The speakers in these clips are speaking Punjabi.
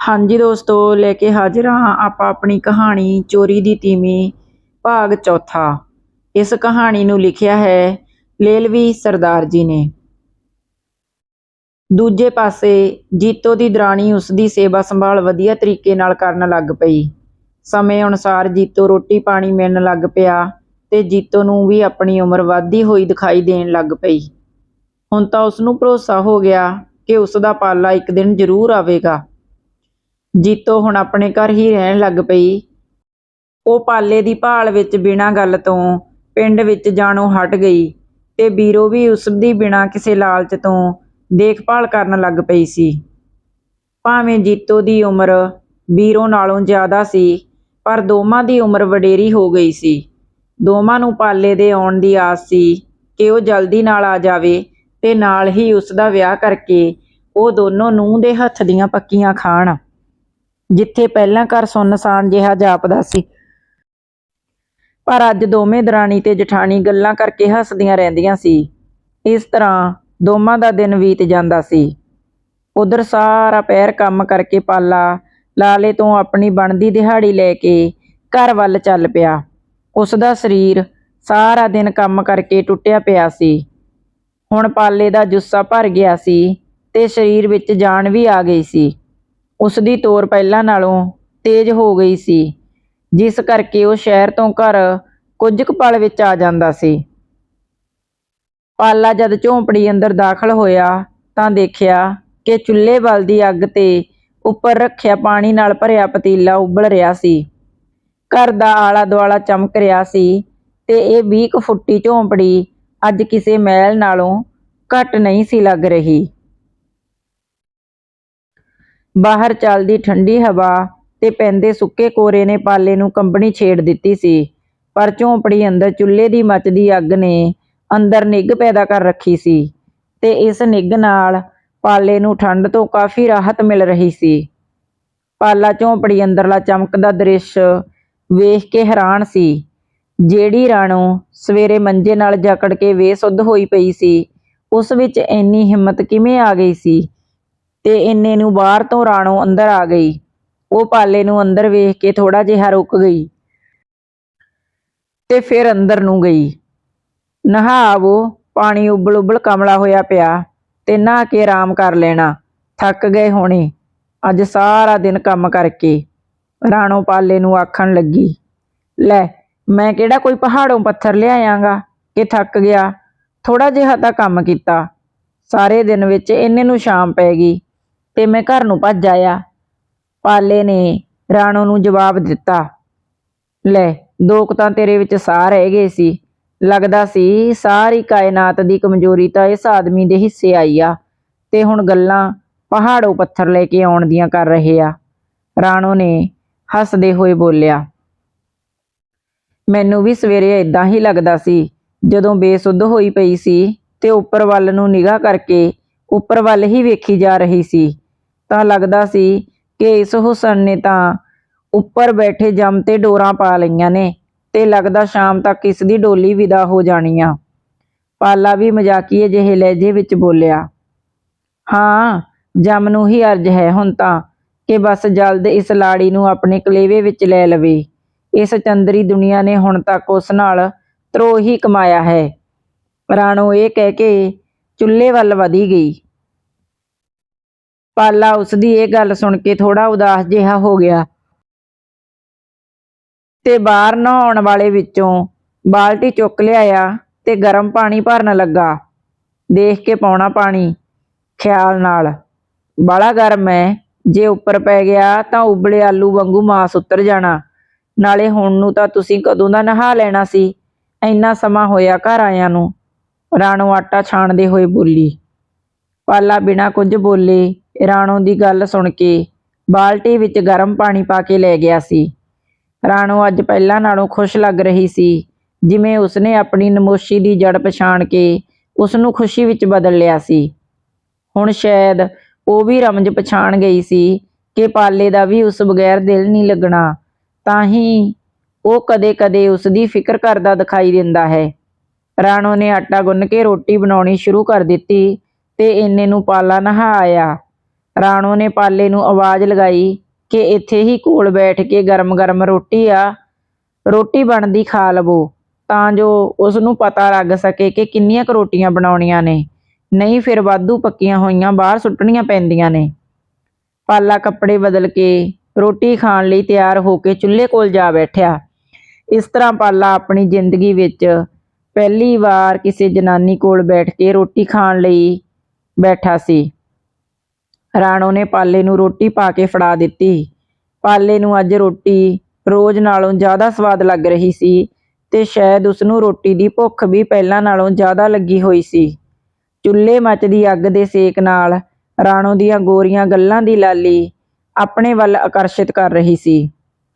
ਹਾਂਜੀ ਦੋਸਤੋ, ਲੈ ਕੇ ਹਾਜ਼ਰ ਹਾਂ ਆਪਾਂ ਆਪਣੀ ਕਹਾਣੀ ਚੋਰੀ ਦੀ ਤੀਵੀਂ, ਭਾਗ ਚੌਥਾ। ਇਸ ਕਹਾਣੀ ਨੂੰ ਲਿਖਿਆ ਹੈ ਲੇਲਵੀ ਸਰਦਾਰ ਜੀ ਨੇ। ਦੂਜੇ ਪਾਸੇ ਜੀਤੋ ਦੀ ਦਰਾਣੀ ਉਸ ਦੀ ਸੇਵਾ ਸੰਭਾਲ ਵਧੀਆ ਤਰੀਕੇ ਨਾਲ ਕਰਨ ਲੱਗ ਪਈ। ਸਮੇਂ ਅਨੁਸਾਰ ਜੀਤੋ ਰੋਟੀ ਪਾਣੀ ਮਿਲਣ ਲੱਗ ਪਿਆ ਤੇ ਜੀਤੋ ਨੂੰ ਵੀ ਆਪਣੀ ਉਮਰ ਵੱਧਦੀ ਹੋਈ ਦਿਖਾਈ ਦੇਣ ਲੱਗ ਪਈ। ਹੁਣ ਤਾਂ ਉਸ ਨੂੰ ਭਰੋਸਾ ਹੋ ਗਿਆ ਕਿ ਉਸ ਦਾ ਪਾਲਾ ਇੱਕ ਦਿਨ ਜ਼ਰੂਰ ਆਵੇਗਾ। ਜੀਤੋ ਹੁਣ ਆਪਣੇ ਘਰ ਹੀ ਰਹਿਣ ਲੱਗ ਪਈ। ਉਹ ਪਾਲੇ ਦੀ ਭਾਲ ਵਿੱਚ ਬਿਨਾਂ ਗੱਲ ਤੋਂ ਪਿੰਡ ਵਿੱਚ ਜਾਣੋਂ ਹਟ ਗਈ ਤੇ ਬੀਰੋ ਵੀ ਉਸ ਦੀ ਬਿਨਾਂ ਕਿਸੇ ਲਾਲਚ ਤੋਂ ਦੇਖਭਾਲ ਕਰਨ ਲੱਗ ਪਈ ਸੀ। ਭਾਵੇਂ ਜੀਤੋ ਦੀ ਉਮਰ ਬੀਰੋ ਨਾਲੋਂ ਜ਼ਿਆਦਾ ਸੀ, ਪਰ ਦੋਵਾਂ ਦੀ ਉਮਰ ਵਡੇਰੀ ਹੋ ਗਈ ਸੀ। ਦੋਵਾਂ ਨੂੰ ਪਾਲੇ ਦੇ ਆਉਣ ਦੀ ਆਸ ਸੀ ਕਿ ਉਹ ਜਲਦੀ ਨਾਲ ਆ ਜਾਵੇ ਤੇ ਨਾਲ ਹੀ ਉਸ ਦਾ ਵਿਆਹ ਕਰਕੇ ਉਹ ਦੋਨੋਂ ਨੂੰਹ ਦੇ ਹੱਥ ਦੀਆਂ ਪੱਕੀਆਂ ਖਾਣ। ਜਿੱਥੇ ਪਹਿਲਾਂ ਘਰ ਸੁੰਨਸਾਨ ਜਿਹਾ ਜਾਪਦਾ ਸੀ। ਪਰ ਅੱਜ ਦੋਵੇਂ ਦਰਾਣੀ ਤੇ ਜਠਾਣੀ ਗੱਲਾਂ ਕਰਕੇ ਹੱਸਦੀਆਂ ਰਹਿੰਦੀਆਂ ਸੀ। ਇਸ ਤਰ੍ਹਾਂ ਦੋਵਾਂ ਦਾ ਦਿਨ ਬੀਤ ਜਾਂਦਾ ਸੀ। ਉਧਰ ਸਾਰਾ ਪੈਰ ਕੰਮ ਕਰਕੇ ਪਾਲਾ ਲਾਲੇ ਤੋਂ ਆਪਣੀ ਬਣਦੀ ਦਿਹਾੜੀ ਲੈ ਕੇ ਘਰ ਵੱਲ ਚੱਲ ਪਿਆ। ਉਸ ਦਾ ਸਰੀਰ ਸਾਰਾ ਦਿਨ ਕੰਮ ਕਰਕੇ ਟੁੱਟਿਆ ਪਿਆ ਸੀ। ਹੁਣ ਪਾਲੇ ਦਾ ਜੁੱਸਾ ਭਰ ਗਿਆ ਸੀ ਤੇ ਸਰੀਰ ਵਿੱਚ ਜਾਨ ਵੀ ਆ ਗਈ ਸੀ। ਉਸ ਦੀ ਤੋਰ ਪਹਿਲਾਂ ਨਾਲੋਂ ਤੇਜ਼ ਹੋ ਗਈ ਸੀ, ਜਿਸ ਕਰਕੇ ਉਹ ਸ਼ਹਿਰ ਤੋਂ ਘਰ ਕੁਝ ਕੁ ਪਲ ਵਿੱਚ ਆ ਜਾਂਦਾ ਸੀ। ਪਾਲਾ ਜਦ ਝੌਂਪੜੀ ਅੰਦਰ ਦਾਖਲ ਹੋਇਆ ਤਾਂ ਦੇਖਿਆ ਕਿ ਚੁੱਲ੍ਹੇ ਵੱਲ ਦੀ ਅੱਗ ਤੇ ਉੱਪਰ ਰੱਖਿਆ ਪਾਣੀ ਨਾਲ ਭਰਿਆ ਪਤੀਲਾ ਉਬਲ ਰਿਹਾ ਸੀ। ਘਰ ਦਾ ਆਲਾ ਦੁਆਲਾ ਚਮਕ ਰਿਹਾ ਸੀ ਤੇ ਇਹ 20 ਕੁ ਫੁੱਟੀ ਝੌਂਪੜੀ ਅੱਜ ਕਿਸੇ ਮਹਿਲ ਨਾਲੋਂ ਘੱਟ ਨਹੀਂ ਸੀ ਲੱਗ ਰਹੀ। ਬਾਹਰ ਚੱਲਦੀ ਠੰਡੀ ਹਵਾ ਤੇ ਪੈਂਦੇ ਸੁੱਕੇ ਕੋਰੇ ਨੇ ਪਾਲੇ ਨੂੰ ਕੰਬਣੀ ਛੇੜ ਦਿੱਤੀ ਸੀ। ਪਰ ਝੌਂਪੜੀ ਅੰਦਰ ਚੁੱਲ੍ਹੇ ਦੀ ਮੱਚਦੀ ਅੱਗ ਨੇ ਅੰਦਰ ਨਿੱਘ ਪੈਦਾ ਕਰ ਰੱਖੀ ਸੀ ਤੇ ਇਸ ਨਿੱਘ ਨਾਲ ਪਾਲੇ ਨੂੰ ਠੰਡ ਤੋਂ ਕਾਫੀ ਰਾਹਤ ਮਿਲ ਰਹੀ ਸੀ। ਪਾਲਾ ਝੌਂਪੜੀ ਅੰਦਰਲਾ ਚਮਕਦਾ ਦ੍ਰਿਸ਼ ਵੇਖ ਕੇ ਹੈਰਾਨ ਸੀ। ਜਿਹੜੀ ਰਾਣੋ ਸਵੇਰੇ ਮੰਜੇ ਨਾਲ ਜਕੜ ਕੇ ਬੇਸੁੱਧ ਹੋਈ ਪਈ ਸੀ, ਉਸ ਵਿੱਚ ਇੰਨੀ ਹਿੰਮਤ ਕਿਵੇਂ ਆ ਗਈ ਸੀ? ਤੇ ਇੰਨੇ ਨੂੰ ਬਾਹਰ ਤੋਂ ਰਾਣੋ ਅੰਦਰ ਆ ਗਈ। ਉਹ ਪਾਲੇ ਨੂੰ ਅੰਦਰ ਵੇਖ ਕੇ ਥੋੜਾ ਜਿਹਾ ਰੁਕ ਗਈ ਤੇ ਫਿਰ ਅੰਦਰ ਨੂੰ ਗਈ। ਨਹਾਵੋ, ਪਾਣੀ ਉਬਲ ਉਬਲ ਕਮਲਾ ਹੋਇਆ ਪਿਆ ਤੇ ਨਹਾ ਕੇ ਆਰਾਮ ਕਰ ਲੈਣਾ। ਥੱਕ ਗਏ ਹੋਣੇ। ਅੱਜ ਸਾਰਾ ਦਿਨ ਕੰਮ ਕਰਕੇ ਰਾਣੋ ਪਾਲੇ ਨੂੰ ਆਖਣ ਲੱਗੀ, ਲੈ, ਮੈਂ ਕਿਹੜਾ ਕੋਈ ਪਹਾੜੋਂ ਪੱਥਰ ਲਿਆਇਆਂਗਾ? ਕਿ ਥੱਕ ਗਿਆ। ਥੋੜਾ ਜਿਹਾ ਤਾਂ ਕੰਮ ਕੀਤਾ। ਸਾਰੇ ਦਿਨ ਵਿੱਚ ਇੰਨੇ ਨੂੰ ਸ਼ਾਮ ਪੈ ਗਈ। ਤੇ ਮੈਂ ਘਰ ਨੂੰ ਭੱਜ ਆਇਆ। ਪਾਲੇ ਨੇ ਰਾਣੋ ਨੂੰ ਜਵਾਬ ਦਿੱਤਾ, ਲੈ ਦੋ ਕੁ ਤਾਂ ਤੇਰੇ ਵਿੱਚ ਸਾਹ ਰਹਿ ਗਏ ਸੀ। ਲੱਗਦਾ ਸੀ ਸਾਰੀ ਕਾਇਨਾਤ ਦੀ ਕਮਜ਼ੋਰੀ ਤਾਂ ਇਸ ਆਦਮੀ ਦੇ ਹਿੱਸੇ ਆਈ ਆ ਤੇ ਹੁਣ ਗੱਲਾਂ ਪਹਾੜੋਂ ਪੱਥਰ ਲੈ ਕੇ ਆਉਣ ਦੀਆਂ ਕਰ ਰਹੇ ਆ। ਰਾਣੋ ਨੇ ਹੱਸਦੇ ਹੋਏ ਬੋਲਿਆ, ਮੈਨੂੰ ਵੀ ਸਵੇਰੇ ਇਦਾਂ ਹੀ ਲੱਗਦਾ ਸੀ, ਜਦੋਂ ਬੇਸੁੱਧ ਹੋਈ ਪਈ ਸੀ ਤੇ ਉੱਪਰ ਵੱਲ ਨੂੰ ਨਿਗਾਹ ਕਰਕੇ ਉੱਪਰ ਵੱਲ ਹੀ ਵੇਖੀ ਜਾ ਰਹੀ ਸੀ। ਤਾਂ ਲੱਗਦਾ ਸੀ ਕਿ ਇਸ ਹੁਸਨ ਨੇ ਤਾਂ ਉੱਪਰ ਬੈਠੇ ਜਮ ਤੇ ਡੋਰਾਂ ਪਾ ਲਈਆਂ ਨੇ ਤੇ ਲੱਗਦਾ ਸ਼ਾਮ ਤੱਕ ਇਸ ਦੀ ਡੋਲੀ ਵਿਦਾ ਹੋ ਜਾਣੀ ਆ ਪਾਲਾ ਵੀ ਮਜ਼ਾਕੀਏ ਜਿਹੇ ਲਹਿਜੇ ਵਿੱਚ ਬੋਲਿਆ, ਹਾਂ, ਜਮ ਨੂੰ ਹੀ ਅਰਜ਼ ਹੈ ਹੁਣ ਤਾਂ ਕਿ ਬਸ ਜਲਦ ਇਸ ਲਾੜੀ ਨੂੰ ਆਪਣੇ ਕਲੇਵੇ ਵਿੱਚ ਲੈ ਲਵੇ। ਇਸ ਚੰਦਰੀ ਦੁਨੀਆ ਨੇ ਹੁਣ ਤੱਕ ਉਸ ਨਾਲ ਤਰੋ ਹੀ ਕਮਾਇਆ ਹੈ। ਰਾਣੋ ਇਹ ਕਹਿ ਕੇ ਚੁੱਲ੍ਹੇ ਵੱਲ ਵਧੀ ਗਈ। ਪਾਲਾ ਉਸਦੀ ਇਹ ਗੱਲ ਸੁਣ ਕੇ ਥੋੜਾ ਉਦਾਸ ਜਿਹਾ ਹੋ ਗਿਆ। ਤੇ ਬਾਹਰ ਨਹਾਉਣ ਵਾਲੇ ਵਿੱਚੋਂ ਬਾਲਟੀ ਚੁੱਕ ਲਿਆਇਆ ਤੇ ਗਰਮ ਪਾਣੀ ਭਰਨ ਲੱਗਾ। ਦੇਖ ਕੇ ਪਾਉਣਾ ਪਾਣੀ, ਖਿਆਲ ਨਾਲ। ਬਾਲਾ ਗਰਮ ਹੈ ਜੇ ਉੱਪਰ ਪੈ ਗਿਆ ਤਾਂ ਉਬਲੇ ਆਲੂ ਵਾਂਗੂ ਮਾਸ ਉਤਰ ਜਾਣਾ। ਨਾਲੇ ਹੁਣ ਨੂੰ ਤਾਂ ਤੁਸੀਂ ਕਦੋਂ ਦਾ ਨਹਾ ਲੈਣਾ ਸੀ? ਇੰਨਾ ਸਮਾਂ ਹੋਇਆ ਘਰ ਆਇਆਂ ਨੂੰ। ਰਾਣੋ ਆਟਾ ਛਾਣਦੇ ਹੋਏ ਬੋਲੀ, ਪਾਲਾ ਬਿਨਾ ਕੁਝ ਬੋਲੇ ਰਾਣੋ ਦੀ ਗੱਲ ਸੁਣ ਕੇ ਬਾਲਟੀ ਵਿੱਚ ਗਰਮ ਪਾਣੀ ਪਾ ਕੇ ਲੈ ਗਿਆ ਸੀ। ਰਾਣੋ ਅੱਜ ਪਹਿਲਾਂ ਨਾਲੋਂ ਖੁਸ਼ ਲੱਗ ਰਹੀ ਸੀ, ਜਿਵੇਂ ਉਸਨੇ ਆਪਣੀ ਨਮੋਸ਼ੀ ਦੀ ਜੜ ਪਛਾਣ ਕੇ ਉਸ ਨੂੰ ਖੁਸ਼ੀ ਵਿੱਚ ਬਦਲ ਲਿਆ ਸੀ। ਹੁਣ ਸ਼ਾਇਦ ਉਹ ਵੀ ਰਮਜ ਪਛਾਣ ਗਈ ਸੀ ਕਿ ਪਾਲੇ ਦਾ ਵੀ ਉਸ ਬਗੈਰ ਦਿਲ ਨਹੀਂ ਲੱਗਣਾ, ਤਾਂ ਹੀ ਉਹ ਕਦੇ-ਕਦੇ ਉਸ ਦੀ ਫਿਕਰ ਕਰਦਾ ਦਿਖਾਈ ਦਿੰਦਾ ਹੈ। ਰਾਣੋ ਨੇ ਆਟਾ ਗੁੰਨ ਕੇ ਰੋਟੀ ਬਣਾਉਣੀ ਸ਼ੁਰੂ ਕਰ ਦਿੱਤੀ ਤੇ ਇੰਨੇ ਨੂੰ ਪਾਲਾ ਨਹਾ ਆਇਆ। ਰਾਣੋ ਨੇ ਪਾਲੇ ਨੂੰ ਆਵਾਜ਼ ਲਗਾਈ ਕਿ ਇੱਥੇ ਹੀ ਕੋਲ ਬੈਠ ਕੇ ਗਰਮ-ਗਰਮ ਰੋਟੀ ਆ। ਰੋਟੀ ਬਣਦੀ ਖਾ ਲਵੋ, ਤਾਂ ਜੋ ਉਸ ਨੂੰ ਪਤਾ ਲੱਗ ਸਕੇ ਕਿ ਕਿੰਨੀਆਂ ਕੁ ਰੋਟੀਆਂ ਬਣਾਉਣੀਆਂ ਨੇ। ਨਹੀਂ ਫਿਰ ਵਾਧੂ ਪੱਕੀਆਂ ਹੋਈਆਂ ਬਾਹਰ ਸੁੱਟਣੀਆਂ ਪੈਂਦੀਆਂ ਨੇ। ਪਾਲਾ ਕੱਪੜੇ ਬਦਲ ਕੇ ਰੋਟੀ ਖਾਣ ਲਈ ਤਿਆਰ ਹੋ ਕੇ ਚੁੱਲ੍ਹੇ ਕੋਲ ਜਾ ਬੈਠਿਆ। ਇਸ ਤਰ੍ਹਾਂ ਪਾਲਾ ਆਪਣੀ ਜ਼ਿੰਦਗੀ ਵਿੱਚ ਪਹਿਲੀ ਵਾਰ ਕਿਸੇ ਜਨਾਨੀ ਕੋਲ ਬੈਠ ਕੇ ਰੋਟੀ ਖਾਣ ਲਈ ਬੈਠਾ ਸੀ। ਰਾਣੋ ਨੇ ਪਾਲੇ ਨੂੰ ਰੋਟੀ ਪਾ ਕੇ ਫੜਾ ਦਿੱਤੀ। ਪਾਲੇ ਨੂੰ ਅੱਜ ਰੋਟੀ ਰੋਜ਼ ਨਾਲੋਂ ਜ਼ਿਆਦਾ ਸਵਾਦ ਲੱਗ ਰਹੀ ਸੀ ਤੇ ਸ਼ਾਇਦ ਉਸ ਨੂੰ ਰੋਟੀ ਦੀ ਭੁੱਖ ਵੀ ਪਹਿਲਾਂ ਨਾਲੋਂ ਜ਼ਿਆਦਾ ਲੱਗੀ ਹੋਈ ਸੀ। ਚੁੱਲ੍ਹੇ ਮੱਚਦੀ ਅੱਗ ਦੇ ਸੇਕ ਨਾਲ ਰਾਣੋ ਦੀਆਂ ਗੋਰੀਆਂ ਗੱਲਾਂ ਦੀ ਲਾਲੀ ਆਪਣੇ ਵੱਲ ਆਕਰਸ਼ਿਤ ਕਰ ਰਹੀ ਸੀ।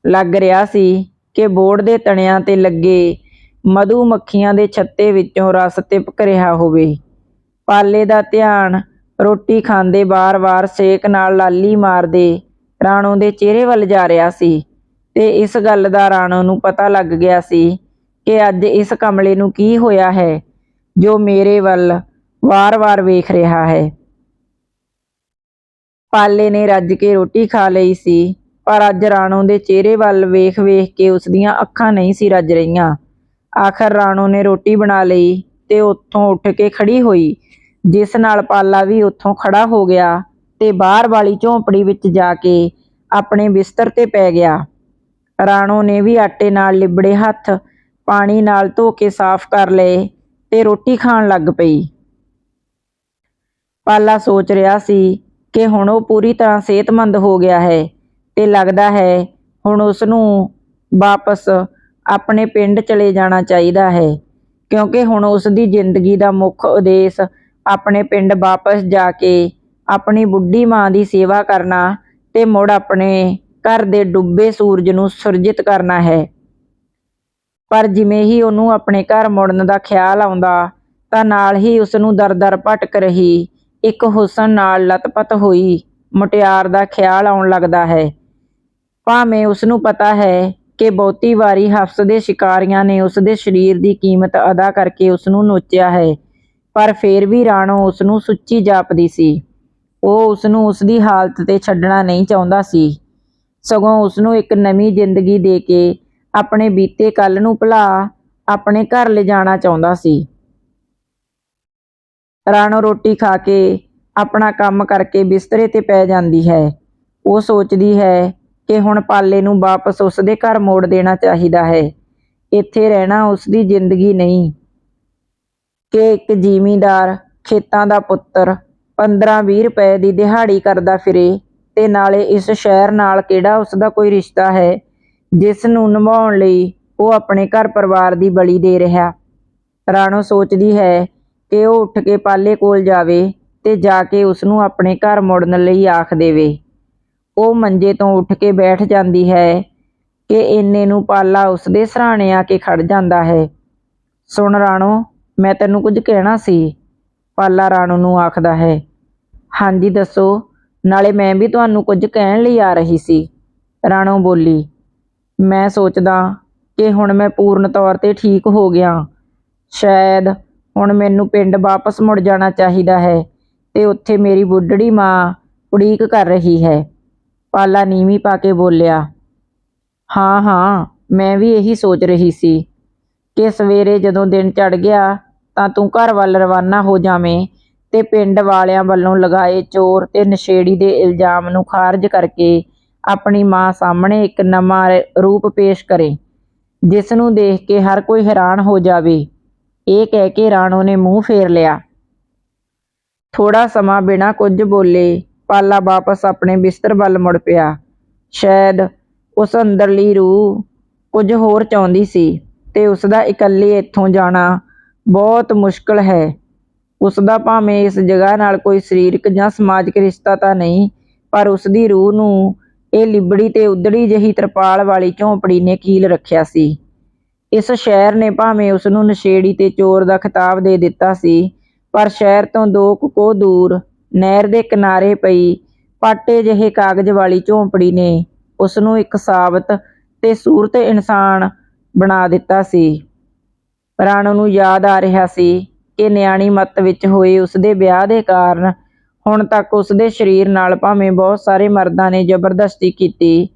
ਲੱਗ ਰਿਹਾ ਸੀ ਕਿ ਬੋਰਡ ਦੇ ਤਣਿਆਂ ਤੇ ਲੱਗੇ ਮਧੂ ਮੱਖੀਆਂ ਦੇ ਛੱਤੇ ਵਿੱਚੋਂ ਰਸ ਟਿਪਕ ਰਿਹਾ ਹੋਵੇ। ਪਾਲੇ ਦਾ ਧਿਆਨ ਰੋਟੀ ਖਾਂਦੇ ਵਾਰ ਵਾਰ ਸੇਕ ਨਾਲ ਲਾਲੀ ਮਾਰਦੇ ਰਾਣੋ ਦੇ ਚਿਹਰੇ ਵੱਲ ਜਾ ਰਿਹਾ ਸੀ ਤੇ ਇਸ ਗੱਲ ਦਾ ਰਾਣੋ ਨੂੰ ਪਤਾ ਲੱਗ ਗਿਆ ਸੀ ਕਿ ਅੱਜ ਇਸ ਕਮਲੇ ਨੂੰ ਕੀ ਹੋਇਆ ਹੈ, ਜੋ ਮੇਰੇ ਵੱਲ ਵਾਰ-ਵਾਰ ਵੇਖ ਰਿਹਾ ਹੈ। ਪਾਲੇ ਨੇ ਰੱਜ ਕੇ ਰੋਟੀ ਖਾ ਲਈ ਸੀ, ਪਰ ਅੱਜ ਰਾਣੋ ਦੇ ਚਿਹਰੇ ਵੱਲ ਵੇਖ-ਵੇਖ ਕੇ ਉਸ ਦੀਆਂ ਅੱਖਾਂ ਨਹੀਂ ਸੀ ਰੱਜ ਰਹੀਆਂ। ਆਖਰ ਰਾਣੋ ਨੇ ਰੋਟੀ ਬਣਾ ਲਈ ਤੇ ਉੱਥੋਂ ਉੱਠ ਕੇ ਖੜੀ ਹੋਈ ਜਿਸ ਨਾਲ ਪਾਲਾ ਵੀ ਉੱਥੋਂ ਖੜਾ ਹੋ ਗਿਆ ਤੇ ਬਾਹਰ ਵਾਲੀ ਝੌਂਪੜੀ ਵਿੱਚ ਜਾ ਕੇ ਆਪਣੇ ਬਿਸਤਰ ਤੇ ਪੈ ਗਿਆ। ਰਾਣੋ ਨੇ ਵੀ ਆਟੇ ਨਾਲ ਲਿਬੜੇ ਹੱਥ ਪਾਣੀ ਨਾਲ ਧੋ ਕੇ ਸਾਫ਼ ਕਰ ਲਏ ਤੇ ਰੋਟੀ ਖਾਣ ਲੱਗ ਪਈ। ਪਾਲਾ ਸੋਚ ਰਿਹਾ ਸੀ ਕਿ ਹੁਣ ਉਹ ਪੂਰੀ ਤਰ੍ਹਾਂ ਸਿਹਤਮੰਦ ਹੋ ਗਿਆ ਹੈ ਤੇ ਲੱਗਦਾ ਹੈ ਹੁਣ ਉਸ ਨੂੰ ਵਾਪਸ ਆਪਣੇ ਪਿੰਡ ਚਲੇ ਜਾਣਾ ਚਾਹੀਦਾ ਹੈ, ਕਿਉਂਕਿ ਹੁਣ ਉਸ ਦੀ ਜ਼ਿੰਦਗੀ ਦਾ ਮੁੱਖ ਉਦੇਸ਼ ਆਪਣੇ ਪਿੰਡ ਵਾਪਸ ਜਾ ਕੇ ਆਪਣੀ ਬੁੱਢੀ ਮਾਂ ਦੀ ਸੇਵਾ ਕਰਨਾ ਤੇ ਮੁੜ ਆਪਣੇ ਘਰ ਦੇ ਡੁੱਬੇ ਸੂਰਜ ਨੂੰ ਸੁਰਜਿਤ ਕਰਨਾ ਹੈ। ਪਰ ਜਿਵੇਂ ਹੀ ਉਹਨੂੰ ਆਪਣੇ ਘਰ ਮੁੜਨ ਦਾ ਖਿਆਲ ਆਉਂਦਾ, ਤਾਂ ਨਾਲ ਹੀ ਉਸ ਨੂੰ ਦਰ-ਦਰ ਭਟਕ ਰਹੀ ਇੱਕ ਹੁਸਨ ਨਾਲ ਲਤਪਤ ਹੋਈ ਮੁਟਿਆਰ ਦਾ ਖਿਆਲ ਆਉਣ ਲੱਗਦਾ ਹੈ। ਭਾਵੇਂ ਉਸ ਨੂੰ ਪਤਾ ਹੈ ਕਿ ਬਹੁਤੀ ਵਾਰੀ ਹਫਸ ਦੇ ਸ਼ਿਕਾਰੀਆਂ ਨੇ ਉਸ ਦੇ ਸਰੀਰ ਦੀ ਕੀਮਤ ਅਦਾ ਕਰਕੇ ਉਸ ਨੂੰ ਨੋਚਿਆ ਹੈ ਪਰ ਫੇਰ ਵੀ ਰਾਣੋ ਉਸ ਨੂੰ ਸੁੱਚੀ ਜਾਪਦੀ ਸੀ। ਉਹ ਉਸ ਨੂੰ ਉਸ ਦੀ ਹਾਲਤ ਤੇ ਛੱਡਣਾ ਨਹੀਂ ਚਾਹੁੰਦਾ ਸੀ। ਸਗੋਂ ਉਸ ਨੂੰ ਇੱਕ ਨਵੀਂ ਜ਼ਿੰਦਗੀ ਦੇ ਕੇ ਆਪਣੇ ਬੀਤੇ ਕੱਲ ਨੂੰ ਭੁਲਾ ਆਪਣੇ ਘਰ ਲਿਜਾਣਾ ਚਾਹੁੰਦਾ ਸੀ। ਰਾਣੋ ਰੋਟੀ ਖਾ ਕੇ ਆਪਣਾ ਕੰਮ ਕਰਕੇ ਬਿਸਤਰੇ ਤੇ ਪੈ ਜਾਂਦੀ ਹੈ। ਉਹ ਸੋਚਦੀ ਹੈ ਕਿ ਹੁਣ ਪਾਲੇ ਨੂੰ ਵਾਪਸ ਉਸ ਦੇ ਘਰ ਮੋੜ ਦੇਣਾ ਚਾਹੀਦਾ ਹੈ। ਇੱਥੇ ਰਹਿਣਾ ਉਸ ਦੀ ਜ਼ਿੰਦਗੀ ਨਹੀਂ। ਕਿ ਇੱਕ ਜ਼ਿਮੀਂਦਾਰ ਖੇਤਾਂ ਦਾ ਪੁੱਤਰ 15-20 ਰੁਪਏ ਦੀ ਦਿਹਾੜੀ ਕਰਦਾ ਫਿਰੇ ਤੇ ਨਾਲੇ ਇਸ ਸ਼ਹਿਰ ਨਾਲ ਕਿਹੜਾ ਉਸ ਦਾ ਕੋਈ ਰਿਸ਼ਤਾ ਹੈ, ਜਿਸ ਨੂੰ ਨਿਭਾਉਣ ਲਈ ਉਹ ਆਪਣੇ ਘਰ ਪਰਿਵਾਰ ਦੀ ਬਲੀ ਦੇ ਰਿਹਾ। ਰਾਣੋ ਸੋਚਦੀ ਹੈ ਕਿ ਉਹ ਉੱਠ ਕੇ ਪਾਲੇ ਕੋਲ ਜਾਵੇ ਤੇ ਜਾ ਕੇ ਉਸ ਨੂੰ ਆਪਣੇ ਘਰ ਮੁੜਨ ਲਈ ਆਖ ਦੇਵੇ। ਉਹ ਮੰਜੇ ਤੋਂ ਉੱਠ ਕੇ ਬੈਠ ਜਾਂਦੀ ਹੈ ਕਿ ਇੰਨੇ ਨੂੰ ਪਾਲਾ ਉਸ ਦੇ ਸਰਾਣੇ ਆ ਕੇ ਖੜ ਜਾਂਦਾ ਹੈ। ਸੁਣ ਰਾਣੋ ਮੈਂ ਤੈਨੂੰ ਕੁਝ ਕਹਿਣਾ ਸੀ। ਪਾਲਾ ਰਾਣੋ ਨੂੰ ਆਖਦਾ ਹੈ, ਹਾਂਜੀ, ਦੱਸੋ। ਨਾਲੇ ਮੈਂ ਵੀ ਤੁਹਾਨੂੰ ਕੁਝ ਕਹਿਣ ਲਈ ਆ ਰਹੀ ਸੀ। ਰਾਣੋ ਬੋਲੀ, ਮੈਂ ਸੋਚਦਾ ਕਿ ਹੁਣ ਮੈਂ ਪੂਰਨ ਤੌਰ ਤੇ ਠੀਕ ਹੋ ਗਿਆ। ਸ਼ਾਇਦ ਹੁਣ ਮੈਨੂੰ ਪਿੰਡ ਵਾਪਸ ਮੁੜ ਜਾਣਾ ਚਾਹੀਦਾ ਹੈ ਤੇ ਉੱਥੇ ਮੇਰੀ ਬੁੱਢੜੀ ਮਾਂ ਉਡੀਕ ਕਰ ਰਹੀ ਹੈ। ਪਾਲਾ ਨੀਵੀਂ ਪਾ ਕੇ ਬੋਲਿਆ, ਹਾਂ ਹਾਂ, ਮੈਂ ਵੀ ਇਹੀ ਸੋਚ ਰਹੀ ਸੀ ਕਿ ਸਵੇਰੇ ਜਦੋਂ ਦਿਨ ਚੜ ਗਿਆ ਤਾਂ ਤੂੰ ਘਰ ਵੱਲ ਰਵਾਨਾ ਹੋ ਜਾਵੇਂ ਤੇ ਪਿੰਡ ਵਾਲਿਆਂ ਵੱਲੋਂ ਲਗਾਏ ਚੋਰ ਤੇ ਨਸ਼ੇੜੀ ਦੇ ਇਲਜ਼ਾਮ ਨੂੰ ਖਾਰਜ ਕਰਕੇ ਆਪਣੀ ਮਾਂ ਸਾਹਮਣੇ ਇੱਕ ਨਵਾਂ ਰੂਪ ਪੇਸ਼ ਕਰੇ ਜਿਸ ਨੂੰ ਦੇਖ ਕੇ ਹਰ ਕੋਈ ਹੈਰਾਨ ਹੋ ਜਾਵੇ। ਇਹ ਕਹਿ ਕੇ ਰਾਣੋ ਨੇ ਮੂੰਹ ਫੇਰ ਲਿਆ। ਥੋੜਾ ਸਮਾਂ ਬਿਨਾਂ ਕੁਝ ਬੋਲੇ, ਪਾਲਾ ਵਾਪਸ ਆਪਣੇ ਬਿਸਤਰ ਵੱਲ ਮੁੜ ਪਿਆ। ਸ਼ਾਇਦ ਉਸ ਅੰਦਰਲੀ ਰੂਹ ਕੁਝ ਹੋਰ ਚਾਹੁੰਦੀ ਸੀ ਤੇ ਉਸ ਦਾ ਇਕੱਲੇ ਇੱਥੋਂ ਜਾਣਾ ਬਹੁਤ ਮੁਸ਼ਕਲ ਹੈ। ਉਸ ਦਾ ਭਾਵੇਂ ਇਸ ਜਗ੍ਹਾ ਨਾਲ ਕੋਈ ਸਰੀਰਕ ਜਾਂ ਸਮਾਜਿਕ ਰਿਸ਼ਤਾ ਤਾਂ ਨਹੀਂ, ਪਰ ਉਸ ਦੀ ਰੂਹ ਨੂੰ ਇਹ ਲਿਬੜੀ ਤੇ ਉਦੜੀ ਜਿਹੀ ਤਰਪਾਲ ਵਾਲੀ ਝੌਂਪੜੀ ਨੇ ਕੀਲ ਰੱਖਿਆ ਸੀ। ਇਸ ਸ਼ਹਿਰ ਨੇ ਭਾਵੇਂ ਉਸ ਨੂੰ ਨਸ਼ੇੜੀ ਤੇ ਚੋਰ ਦਾ ਖਿਤਾਬ ਦੇ ਦਿੱਤਾ ਸੀ, ਪਰ ਸ਼ਹਿਰ ਤੋਂ ਦੋ ਕੁ ਕੋਹ ਦੂਰ, ਨਹਿਰ ਦੇ ਕਿਨਾਰੇ ਪਈ ਪਾਟੇ ਜਿਹੇ ਕਾਗਜ਼ ਵਾਲੀ ਝੌਂਪੜੀ ਨੇ ਉਸ ਨੂੰ ਇੱਕ ਸਾਬਤ ਤੇ ਸੂਰਤ ਇਨਸਾਨ ਬਣਾ ਦਿੱਤਾ ਸੀ। ਰਾਣੋ ਨੂੰ ਯਾਦ ਆ ਰਿਹਾ ਸੀ ਕਿ ਨਿਆਣੀ ਮੱਤ ਵਿੱਚ ਹੋਏ ਉਸਦੇ ਵਿਆਹ ਦੇ ਕਾਰਨ ਹੁਣ ਤੱਕ ਉਸਦੇ ਸਰੀਰ ਨਾਲ ਭਾਵੇਂ ਬਹੁਤ ਸਾਰੇ ਮਰਦਾਂ ਨੇ ਜ਼ਬਰਦਸਤੀ ਕੀਤੀ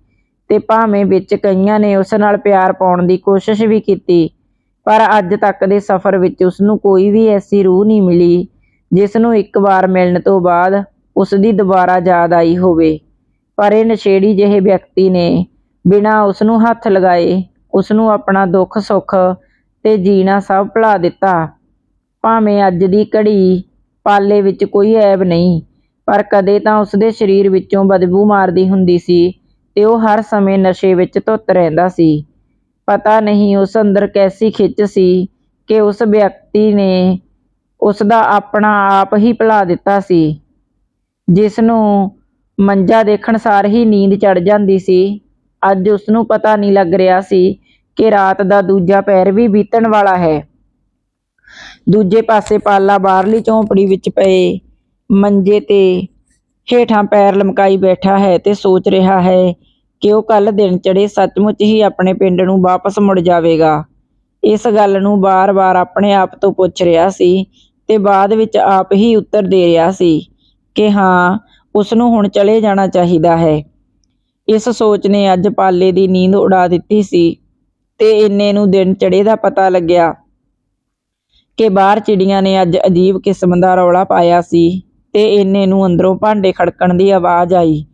ਤੇ ਭਾਵੇਂ ਵਿੱਚ ਕਈਆਂ ਨੇ ਉਸ ਨਾਲ ਪਿਆਰ ਪਾਉਣ ਦੀ ਕੋਸ਼ਿਸ਼ ਵੀ ਕੀਤੀ, ਪਰ ਅੱਜ ਤੱਕ ਦੇ ਸਫ਼ਰ ਵਿੱਚ ਉਸ ਨੂੰ ਕੋਈ ਵੀ ਐਸੀ ਰੂਹ ਨਹੀਂ ਮਿਲੀ ਜਿਸ ਨੂੰ ਇੱਕ ਵਾਰ ਮਿਲਣ ਤੋਂ ਬਾਅਦ ਉਸ ਦੀ ਦੁਬਾਰਾ ਯਾਦ ਆਈ ਹੋਵੇ। ਪਰ ਇਹ ਨਸ਼ੇੜੀ ਜਿਹੇ ਵਿਅਕਤੀ ਨੇ ਬਿਨਾਂ ਉਸ ਨੂੰ ਹੱਥ ਲਗਾਏ ਉਸ ਨੂੰ ਆਪਣਾ ਦੁੱਖ ਸੁੱਖ ਤੇ ਜੀਣਾ ਸਭ ਭੁਲਾ ਦਿੱਤਾ। ਭਾਵੇਂ ਅੱਜ ਦੀ ਘੜੀ ਪਾਲੇ ਵਿੱਚ ਕੋਈ ਐਬ ਨਹੀਂ, ਪਰ ਕਦੇ ਤਾਂ ਉਸਦੇ ਸਰੀਰ ਵਿੱਚੋਂ ਬਦਬੂ ਮਾਰਦੀ ਹੁੰਦੀ ਸੀ ਤੇ ਉਹ ਹਰ ਸਮੇਂ ਨਸ਼ੇ ਵਿੱਚ ਧੁੱਤ ਰਹਿੰਦਾ ਸੀ। ਪਤਾ ਨਹੀਂ ਉਸ ਅੰਦਰ ਕੈਸੀ ਖਿੱਚ ਸੀ ਕਿ ਉਸ ਵਿਅਕਤੀ ਨੇ ਉਸ ਦਾ ਆਪਣਾ ਆਪ ਹੀ ਭੁਲਾ ਦਿੱਤਾ ਸੀ। ਜਿਸ ਨੂੰ ਮੰਜਾ ਦੇਖਣ ਸਾਰ ਹੀ ਨੀਂਦ ਚੜ ਜਾਂਦੀ ਸੀ। ਅੱਜ ਉਸ ਨੂੰ ਪਤਾ ਨਹੀਂ ਲੱਗ ਰਿਹਾ ਸੀ ਕਿ ਰਾਤ ਦਾ ਦੂਜਾ ਪੈਰ ਵੀ ਬੀਤਣ ਵਾਲਾ ਹੈ। ਦੂਜੇ ਪਾਸੇ ਪਾਲਾ ਬਾਹਰਲੀ ਝੌਂਪੜੀ ਵਿੱਚ ਪਏ ਮੰਜੇ ਤੇ ਹੇਠਾਂ ਪੈਰ ਲਮਕਾਈ ਬੈਠਾ ਹੈ ਤੇ ਸੋਚ ਰਿਹਾ ਹੈ ਕਿ ਉਹ ਕੱਲ ਦਿਨ ਚੜੇ ਸੱਚਮੁੱਚ ਹੀ ਆਪਣੇ ਪਿੰਡ ਨੂੰ ਵਾਪਸ ਮੁੜ ਜਾਵੇਗਾ। ਇਸ ਗੱਲ ਨੂੰ ਬਾਰ-ਬਾਰ ਆਪਣੇ ਆਪ ਤੋਂ ਪੁੱਛ ਰਿਹਾ ਸੀ ਤੇ ਬਾਅਦ ਵਿੱਚ ਆਪ ਹੀ ਉੱਤਰ ਦੇ ਰਿਹਾ ਸੀ ਕਿ ਹਾਂ, ਉਸ ਨੂੰ ਹੁਣ ਚਲੇ ਜਾਣਾ ਚਾਹੀਦਾ ਹੈ। ਇਸ ਸੋਚ ਨੇ ਅੱਜ ਪਾਲੇ ਦੀ ਨੀਂਦ ਉਡਾ ਦਿੱਤੀ ਸੀ। ਤੇ ਇੰਨੇ ਨੂੰ ਦਿਨ ਚੜੇ ਦਾ ਪਤਾ ਲੱਗਿਆ ਕਿ ਬਾਹਰ ਚਿੜੀਆਂ ਨੇ ਅੱਜ ਅਜੀਬ ਕਿਸਮ ਦਾ ਰੌਲਾ ਪਾਇਆ ਸੀ ਤੇ ਇੰਨੇ ਨੂੰ ਅੰਦਰੋਂ ਭਾਂਡੇ ਖੜਕਣ ਦੀ ਆਵਾਜ਼ ਆਈ।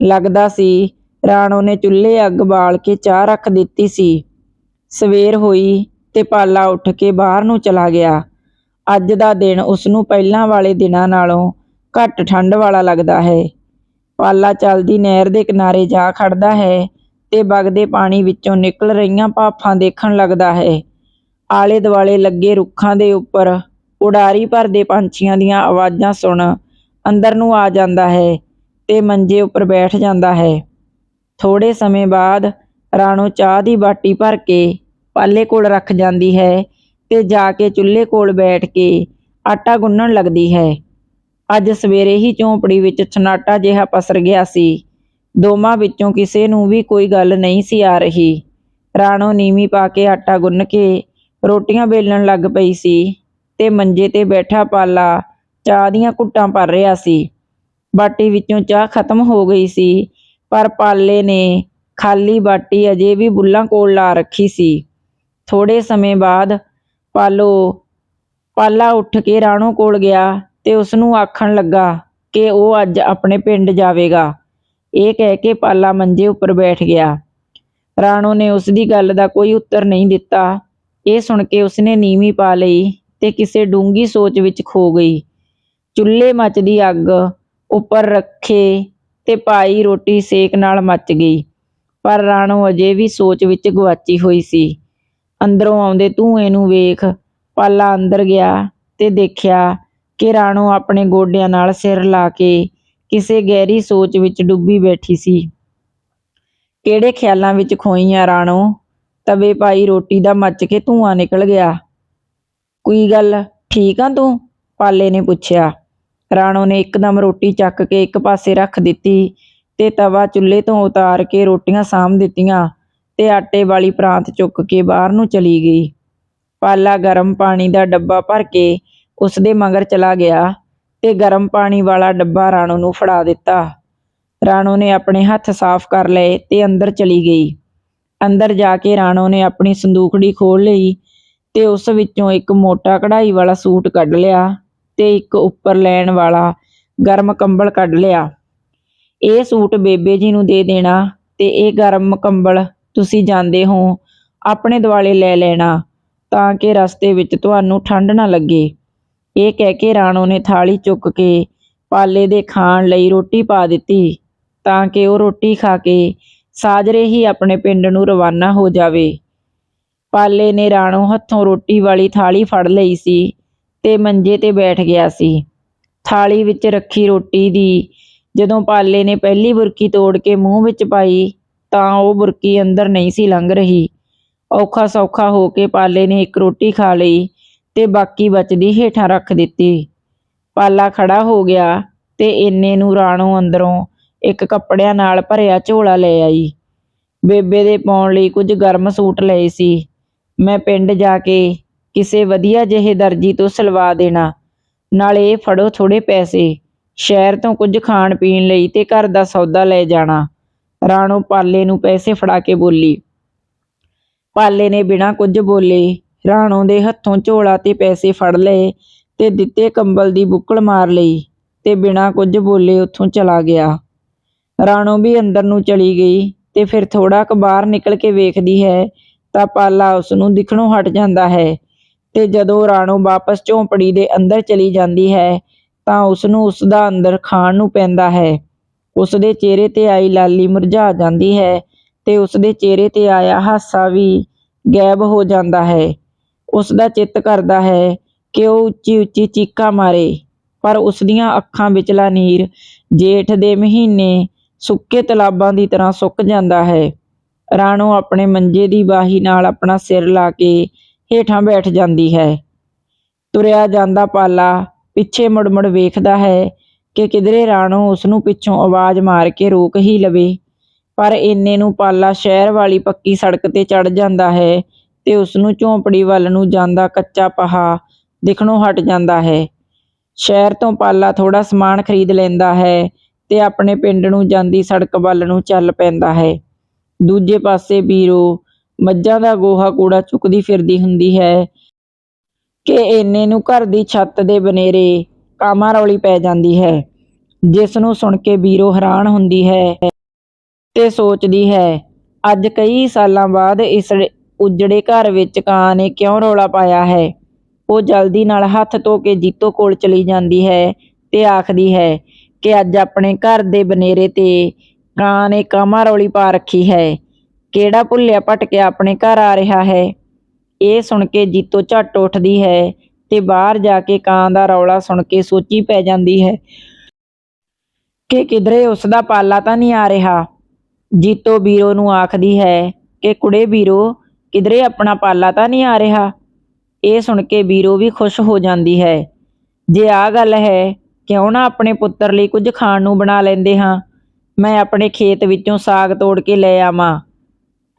ਲੱਗਦਾ ਸੀ ਰਾਣੋ ਨੇ ਚੁੱਲ੍ਹੇ ਅੱਗ ਬਾਲ ਕੇ ਚਾਹ ਰੱਖ ਦਿੱਤੀ ਸੀ। ਸਵੇਰ ਹੋਈ ਤੇ ਪਾਲਾ ਉੱਠ ਕੇ ਬਾਹਰ ਨੂੰ ਚਲਾ ਗਿਆ। ਅੱਜ ਦਾ ਦਿਨ ਉਸ ਨੂੰ ਪਹਿਲਾਂ ਵਾਲੇ ਦਿਨਾਂ ਨਾਲੋਂ ਘੱਟ ਠੰਡ ਵਾਲਾ ਲੱਗਦਾ ਹੈ। ਪਾਲਾ ਚੱਲਦੀ ਨਹਿਰ ਦੇ ਕਿਨਾਰੇ ਜਾ ਖੜਦਾ ਹੈ ਤੇ ਵਗਦੇ ਪਾਣੀ ਵਿੱਚੋਂ ਨਿਕਲ ਰਹੀਆਂ ਭਾਫਾਂ ਦੇਖਣ ਲੱਗਦਾ ਹੈ। ਆਲੇ ਦੁਆਲੇ ਲੱਗੇ ਰੁੱਖਾਂ ਦੇ ਉੱਪਰ ਉਡਾਰੀ ਭਰਦੇ ਪੰਛੀਆਂ ਦੀਆਂ ਆਵਾਜ਼ਾਂ ਸੁਣ ਅੰਦਰ ਨੂੰ ਆ ਜਾਂਦਾ ਹੈ ਤੇ ਮੰਜੇ ਉੱਪਰ ਬੈਠ ਜਾਂਦਾ ਹੈ। ਥੋੜ੍ਹੇ ਸਮੇਂ ਬਾਅਦ ਰਾਣੋ ਚਾਹ ਦੀ ਬਾਟੀ ਭਰ ਕੇ ਪਾਲੇ ਕੋਲ ਰੱਖ ਜਾਂਦੀ ਹੈ ਤੇ ਜਾ ਕੇ ਚੁੱਲ੍ਹੇ ਕੋਲ ਬੈਠ ਕੇ ਆਟਾ ਗੁੰਨਣ ਲੱਗਦੀ ਹੈ। ਅੱਜ ਸਵੇਰੇ ਹੀ ਝੌਂਪੜੀ ਵਿੱਚ ਛਨਾਟਾ ਜਿਹਾ ਪਸਰ ਗਿਆ ਸੀ। ਦੋਵਾਂ ਵਿੱਚੋਂ ਕਿਸੇ ਨੂੰ ਵੀ ਕੋਈ ਗੱਲ ਨਹੀਂ ਸੀ ਆ ਰਹੀ। ਰਾਣੋ ਨੀਵੀਂ ਪਾ ਕੇ ਆਟਾ ਗੁੰਨ ਕੇ ਰੋਟੀਆਂ ਵੇਲਣ ਲੱਗ ਪਈ ਸੀ ਤੇ ਮੰਜੇ ਤੇ ਬੈਠਾ ਪਾਲਾ ਚਾਹ ਦੀਆਂ ਘੁੱਟਾਂ ਭਰ ਰਿਹਾ ਸੀ। ਬਾਟੀ ਵਿੱਚੋਂ ਚਾਹ ਖਤਮ ਹੋ ਗਈ ਸੀ, ਪਰ ਪਾਲੇ ਨੇ ਖਾਲੀ ਬਾਟੀ ਅਜੇ ਵੀ ਬੁੱਲਾਂ ਕੋਲ ਲਾ ਰੱਖੀ ਸੀ। ਥੋੜੇ ਸਮੇਂ ਬਾਅਦ ਪਾਲੋ, ਪਾਲਾ ਉੱਠ ਕੇ ਰਾਣੋ ਕੋਲ ਗਿਆ ਤੇ ਉਸ ਨੂੰ ਆਖਣ ਲੱਗਾ ਕਿ ਉਹ ਅੱਜ ਆਪਣੇ ਪਿੰਡ ਜਾਵੇਗਾ। ਇਹ ਕਹਿ ਕੇ ਪਾਲਾ ਮੰਜੇ ਉੱਪਰ ਬੈਠ ਗਿਆ। ਰਾਣੋ ਨੇ ਉਸ ਦੀ ਗੱਲ ਦਾ ਕੋਈ ਉੱਤਰ ਨਹੀਂ ਦਿੱਤਾ। ਇਹ ਸੁਣ ਕੇ ਉਸਨੇ ਨੀਵੀਂ ਪਾ ਲਈ ਤੇ ਕਿਸੇ ਡੂੰਗੀ ਸੋਚ ਵਿੱਚ ਖੋ ਗਈ। ਚੁੱਲ੍ਹੇ ਮੱਚਦੀ ਅੱਗ ਉੱਪਰ ਰੱਖੇ ਤੇ ਪਾਈ ਰੋਟੀ ਸੇਕ ਨਾਲ ਮੱਚ ਗਈ। ਪਰ ਰਾਣੋ ਅਜੇ ਵੀ ਸੋਚ ਵਿੱਚ ਗਵਾਚੀ ਹੋਈ ਸੀ। ਅੰਦਰੋਂ ਆਉਂਦੇ ਧੂਏ ਨੂੰ ਵੇਖ। ਪਾਲਾ ਅੰਦਰ ਗਿਆ ਤੇ ਦੇਖਿਆ ਕਿ ਰਾਣੋ ਆਪਣੇ ਗੋਡਿਆਂ ਨਾਲ ਸਿਰ ਲਾ ਕੇ ਕਿਸੇ ਗਹਿਰੀ ਸੋਚ ਵਿੱਚ ਡੁੱਬੀ ਬੈਠੀ ਸੀ। ਕਿਹੜੇ ਖਿਆਲਾਂ ਵਿੱਚ ਖੋਈ ਆ ਰਾਣੋ? ਤਵੇ ਪਾਈ ਰੋਟੀ ਦਾ ਮੱਚ ਕੇ ਧੂੰਆਂ ਨਿਕਲ ਗਿਆ। ਕੋਈ ਗੱਲ ਠੀਕ ਆ ਤੂੰ? ਪਾਲੇ ਨੇ ਪੁੱਛਿਆ। ਰਾਣੋ ਨੇ ਇੱਕਦਮ ਰੋਟੀ ਚੱਕ ਕੇ ਇੱਕ ਪਾਸੇ ਰੱਖ ਦਿੱਤੀ ਤੇ ਤਵਾ ਚੁੱਲ੍ਹੇ ਤੋਂ ਉਤਾਰ ਕੇ ਰੋਟੀਆਂ ਸਾਂਭ ਦਿੱਤੀਆਂ ਤੇ ਆਟੇ ਵਾਲੀ ਪ੍ਰਾਂਤ ਚੁੱਕ ਕੇ ਬਾਹਰ ਨੂੰ ਚਲੀ ਗਈ। ਪਾਲਾ ਗਰਮ ਪਾਣੀ ਦਾ ਡੱਬਾ ਭਰ ਕੇ ਉਸਦੇ ਮਗਰ ਚਲਾ ਗਿਆ। ਤੇ ਗਰਮ ਪਾਣੀ ਵਾਲਾ ਡੱਬਾ ਰਾਣੋ ਨੂੰ ਫੜਾ ਦਿੱਤਾ। ਰਾਣੋ ਨੇ ਆਪਣੇ ਹੱਥ ਸਾਫ਼ ਕਰ ਲਏ ਤੇ ਅੰਦਰ ਚਲੀ ਗਈ। ਅੰਦਰ ਜਾ ਕੇ ਰਾਣੋ ਨੇ ਆਪਣੀ ਸੰਦੂਕੜੀ ਖੋਲ ਲਈ ਤੇ ਉਸ ਵਿੱਚੋਂ ਇੱਕ ਮੋਟਾ ਕਢਾਈ ਵਾਲਾ ਸੂਟ ਕੱਢ ਲਿਆ ਤੇ ਇੱਕ ਉੱਪਰ ਲੈਣ ਵਾਲਾ ਗਰਮ ਕੰਬਲ ਕੱਢ ਲਿਆ। ਇਹ ਸੂਟ ਬੇਬੇ ਜੀ ਨੂੰ ਦੇ ਦੇਣਾ ਤੇ ਇਹ ਗਰਮ ਕੰਬਲ ਤੁਸੀਂ ਜਾਂਦੇ ਹੋ, ਆਪਣੇ ਦੁਆਲੇ ਲੈ ਲੈਣਾ ਤਾਂ ਕਿ ਰਸਤੇ ਵਿੱਚ ਤੁਹਾਨੂੰ ਠੰਡ ਨਾ ਲੱਗੇ। ਇਹ ਕਹਿ ਕੇ ਰਾਣੋ ਨੇ ਥਾਲੀ ਚੁੱਕ ਕੇ ਪਾਲੇ ਦੇ ਖਾਣ ਲਈ ਰੋਟੀ ਪਾ ਦਿੱਤੀ, ਤਾਂ ਕਿ ਉਹ ਰੋਟੀ ਖਾ ਕੇ ਸਾਜਰੇ ਹੀ ਆਪਣੇ ਪਿੰਡ ਨੂੰ ਰਵਾਨਾ ਹੋ ਜਾਵੇ। ਪਾਲੇ ਨੇ ਰਾਣੋ ਹੱਥੋਂ ਰੋਟੀ ਵਾਲੀ ਥਾਲੀ ਫੜ ਲਈ ਸੀ ਤੇ ਮੰਜੇ ਤੇ ਬੈਠ ਗਿਆ ਸੀ। ਥਾਲੀ ਵਿੱਚ ਰੱਖੀ ਰੋਟੀ ਦੀ ਜਦੋਂ ਪਾਲੇ ਨੇ ਪਹਿਲੀ ਬੁਰਕੀ ਤੋੜ ਕੇ ਮੂੰਹ ਵਿੱਚ ਪਾਈ, ਤਾਂ ਉਹ ਬੁਰਕੀ ਅੰਦਰ ਨਹੀਂ ਸੀ ਲੰਘ ਰਹੀ। ਔਖਾ ਸੌਖਾ ਹੋ ਕੇ ਪਾਲੇ ਨੇ ਇੱਕ ਰੋਟੀ ਖਾ ਲਈ ਤੇ ਬਾਕੀ ਬਚਦੀ ਹੇਠਾਂ ਰੱਖ ਦਿੱਤੀ। ਪਾਲਾ ਖੜਾ ਹੋ ਗਿਆ ਤੇ ਇੰਨੇ ਨੂੰ ਰਾਣੋ ਅੰਦਰੋਂ ਇੱਕ ਕੱਪੜਿਆਂ ਨਾਲ ਭਰਿਆ ਝੋਲਾ ਲੈ ਆਈ। ਬੇਬੇ ਦੇ ਪਾਉਣ ਲਈ ਕੁਝ ਗਰਮ ਸੂਟ ਲਏ ਸੀ। ਮੈਂ ਪਿੰਡ ਜਾ ਕੇ ਕਿਸੇ ਵਧੀਆ ਜਿਹੇ ਦਰਜੀ ਤੋਂ ਸਿਲਵਾ ਦੇਣਾ। ਨਾਲ ਇਹ ਫੜੋ ਥੋੜੇ ਪੈਸੇ। ਸ਼ਹਿਰ ਤੋਂ ਕੁਝ ਖਾਣ ਪੀਣ ਲਈ ਤੇ ਘਰ ਦਾ ਸੌਦਾ ਲੈ ਜਾਣਾ। ਰਾਣੋ ਪਾਲੇ ਨੂੰ ਪੈਸੇ ਫੜਾ ਕੇ ਬੋਲੀ। ਪਾਲੇ ਨੇ ਬਿਨਾਂ ਕੁਝ ਬੋਲੇ ਰਾਣੋ ਦੇ ਹੱਥੋਂ ਝੋਲਾ ਤੇ ਪੈਸੇ ਫੜ ਲਏ ਤੇ ਦਿੱਤੇ ਕੰਬਲ ਦੀ ਬੁੱਕਲ ਮਾਰ ਲਈ ਤੇ ਬਿਨਾਂ ਕੁਝ ਬੋਲੇ ਉੱਥੋਂ ਚਲਾ ਗਿਆ। ਰਾਣੋ ਵੀ ਅੰਦਰ ਨੂੰ ਚਲੀ ਗਈ ਤੇ ਫਿਰ ਥੋੜਾ ਕੁ ਬਾਹਰ ਨਿਕਲ ਕੇ ਵੇਖਦੀ ਹੈ ਤਾਂ ਪਾਲਾ ਉਸ ਨੂੰ ਦਿਖਣੋਂ ਹਟ ਜਾਂਦਾ ਹੈ ਤੇ ਜਦੋਂ ਰਾਣੋ ਵਾਪਸ ਝੌਂਪੜੀ ਦੇ ਅੰਦਰ ਚਲੀ ਜਾਂਦੀ ਹੈ ਤਾਂ ਉਸ ਨੂੰ ਉਸ ਦਾ ਅੰਦਰ ਖਾਣ ਨੂੰ ਪੈਂਦਾ ਹੈ। ਉਸ ਦੇ ਚਿਹਰੇ ਤੇ ਆਈ ਲਾਲੀ ਮੁਰਝਾ ਜਾਂਦੀ ਹੈ ਤੇ ਉਸ ਦੇ ਚਿਹਰੇ ਤੇ ਆਇਆ ਹਾਸਾ ਵੀ ਗਾਇਬ ਹੋ ਜਾਂਦਾ ਹੈ। ਉਸ ਦਾ ਚਿੱਤ ਕਰਦਾ ਹੈ ਕਿ ਉਹ ਉੱਚੀ ਉੱਚੀ ਚੀਕਾਂ ਮਾਰੇ। ਪਰ ਉਸ ਦੀਆਂ ਅੱਖਾਂ ਵਿਚਲਾ ਨੀਰ ਜੇਠ ਦੇ ਮਹੀਨੇ ਸੁੱਕੇ ਤਲਾਬਾਂ ਦੀ ਤਰ੍ਹਾਂ ਸੁੱਕ ਜਾਂਦਾ ਹੈ। ਰਾਣੋ ਆਪਣੇ ਮੰਜੇ ਦੀ ਬਾਹੀ ਨਾਲ ਆਪਣਾ ਸਿਰ ਲਾ ਕੇ ਹੇਠਾਂ ਬੈਠ ਜਾਂਦੀ ਹੈ। ਤੁਰਿਆ ਜਾਂਦਾ ਪਾਲਾ ਪਿੱਛੇ ਮੁੜ-ਮੁੜ ਵੇਖਦਾ ਹੈ ਕਿ ਕਿਧਰੇ ਰਾਣੋ ਉਸ ਨੂੰ ਪਿੱਛੋਂ ਆਵਾਜ਼ ਮਾਰ ਕੇ ਰੋਕ ਹੀ ਲਵੇ। ਪਰ ਇੰਨੇ ਨੂੰ ਪਾਲਾ ਸ਼ਹਿਰ ਵਾਲੀ ਪੱਕੀ ਸੜਕ ਤੇ ਚੜ ਜਾਂਦਾ ਹੈ ਤੇ ਉਸ ਨੂੰ ਝੌਂਪੜੀ ਵੱਲ ਨੂੰ ਜਾਂਦਾ ਕੱਚਾ ਪਹਾ ਦਿਖਣੋਂ ਹਟ ਜਾਂਦਾ ਹੈ। ਸ਼ਹਿਰ ਤੋਂ ਪਾਲਾ ਥੋੜਾ ਸਮਾਨ ਖਰੀਦ ਲੈਂਦਾ ਹੈ ਤੇ ਆਪਣੇ ਪਿੰਡ ਨੂੰ ਜਾਂਦੀ ਸੜਕ ਵੱਲ ਨੂੰ ਚੱਲ ਪੈਂਦਾ ਹੈ। ਦੂਜੇ ਪਾਸੇ ਬੀਰੋ ਮੱਝਾਂ ਦਾ ਗੋਹਾ ਕੂੜਾ ਚੁੱਕਦੀ ਫਿਰਦੀ ਹੁੰਦੀ ਹੈ ਕਿ ਇੰਨੇ ਨੂੰ ਘਰ ਦੀ ਛੱਤ ਦੇ ਬਨੇਰੇ ਕਾਮਾ ਰੌਲੀ ਪੈ ਜਾਂਦੀ ਹੈ। ਜਿਸ ਨੂੰ ਸੁਣ ਕੇ ਬੀਰੋ ਹੈਰਾਨ ਹੁੰਦੀ ਹੈ ਤੇ ਸੋਚਦੀ ਹੈ, ਅੱਜ ਕਈ ਸਾਲਾਂ ਬਾਅਦ ਇਸ ਉਜੜੇ ਘਰ ਵਿੱਚ ਕਾਂ ਨੇ ਕਿਉਂ ਰੌਲਾ ਪਾਇਆ ਹੈ? ਉਹ ਜਲਦੀ ਨਾਲ ਹੱਥ ਧੋ ਕੇ ਜੀਤੋ ਕੋਲ ਚਲੀ ਜਾਂਦੀ ਹੈ ਤੇ ਆਖਦੀ ਹੈ ਕਿ ਅੱਜ ਆਪਣੇ ਘਰ ਦੇ ਬਨੇਰੇ ਤੇ ਕਾਂ ਨੇ ਕਾਮਾ ਰੌਲੀ ਪਾ ਰੱਖੀ ਹੈ। ਕਿਹੜਾ ਭੁੱਲਿਆ ਭਟਕਿਆ ਆਪਣੇ ਘਰ ਆ ਰਿਹਾ ਹੈ? ਇਹ ਸੁਣ ਕੇ ਜੀਤੋ ਝੱਟ ਉੱਠਦੀ ਹੈ ਤੇ ਬਾਹਰ ਜਾ ਕੇ ਕਾਂ ਦਾ ਰੌਲਾ ਸੁਣ ਕੇ ਸੋਚੀ ਪੈ ਜਾਂਦੀ ਹੈ ਕਿ ਕਿਧਰੇ ਉਸ ਦਾ ਪਾਲਾ ਤਾਂ ਨਹੀਂ ਆ ਰਿਹਾ। ਜੀਤੋ ਵੀਰੋ ਨੂੰ ਆਖਦੀ ਹੈ ਕਿ ਕੁੜੇ ਵੀਰੋ ਕਿਧਰੇ ਆਪਣਾ ਪਾਲਾ ਤਾਂ ਨਹੀਂ ਆ ਰਿਹਾ? ਇਹ ਸੁਣ ਕੇ ਵੀਰੋ ਵੀ ਖੁਸ਼ ਹੋ ਜਾਂਦੀ ਹੈ। ਜੇ ਆ ਗੱਲ ਹੈ, ਕਿਉਂ ਨਾ ਆਪਣੇ ਪੁੱਤਰ ਲਈ ਕੁਝ ਖਾਣ ਨੂੰ ਬਣਾ ਲੈਂਦੇ ਹਾਂ? ਮੈਂ ਆਪਣੇ ਖੇਤ ਵਿੱਚੋਂ ਸਾਗ ਤੋੜ ਕੇ ਲੈ ਆਵਾਂ।